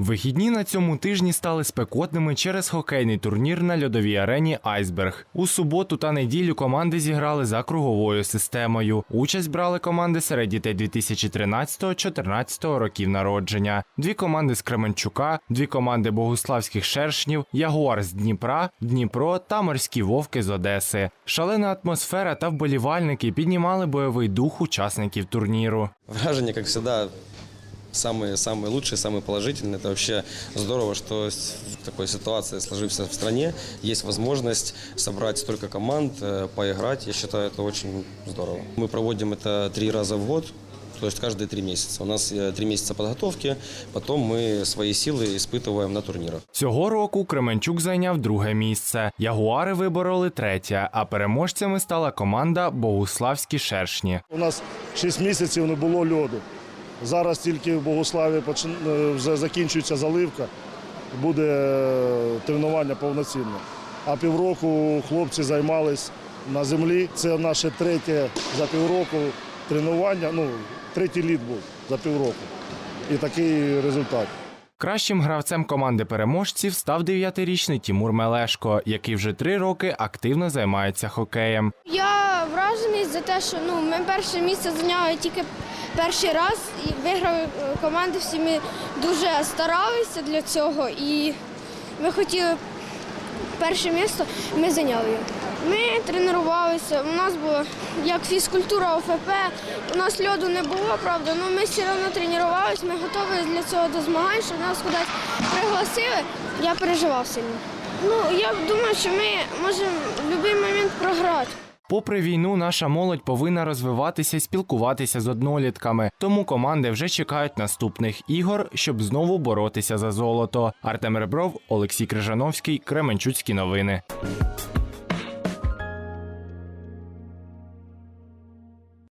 Вихідні на цьому тижні стали спекотними через хокейний турнір на льодовій арені Айсберг. У суботу та неділю команди зіграли за круговою системою. Участь брали команди серед дітей 2013-14 років народження. Дві команди з Кременчука, дві команди богуславських шершнів, Ягуар з Дніпра, Дніпро та морські вовки з Одеси. Шалена атмосфера та вболівальники піднімали бойовий дух учасників турніру. Вражения, как всегда, самые, самые лучшие, самые положительные. Это вообще здорово, что с- в такой ситуации, сложившейся в стране, есть возможность собрать столько команд, э, поиграть. Я считаю, это очень здорово. Мы проводим это три раза в год. То есть каждые три месяца. У нас э, три месяца подготовки, потом мы свои силы испытываем на турнирах. Цього року Кременчук зайняв друге місце. Ягуари вибороли третє, а переможцями стала команда Богуславські шершні. У нас 6 місяців не було льоду. Зараз тільки в Богославі е, вже закінчується заливка, буде е, тренування повноцінне. А півроку хлопці займались на землі. Це наше третє за півроку тренування. Ну, третій літ був за півроку. І такий результат. Кращим гравцем команди переможців став дев'ятирічний Тімур Мелешко, який вже три роки активно займається хокеєм. Я вражений за те, що ну, ми перше місце зайняли тільки перший раз і виграли е, команди. Всі ми дуже старалися для цього і ми хотіли перше місце, ми зайняли його. Ми тренувалися, у нас було як фізкультура ОФП, у нас льоду не було, правда, але ми все одно тренувалися, ми готові для цього до змагань, щоб нас кудись пригласили. Я переживав сильно. Ну, я думаю, що ми можемо в будь-який момент програти. Попри війну, наша молодь повинна розвиватися і спілкуватися з однолітками. Тому команди вже чекають наступних ігор, щоб знову боротися за золото. Артем Ребров, Олексій Крижановський, Кременчуцькі новини.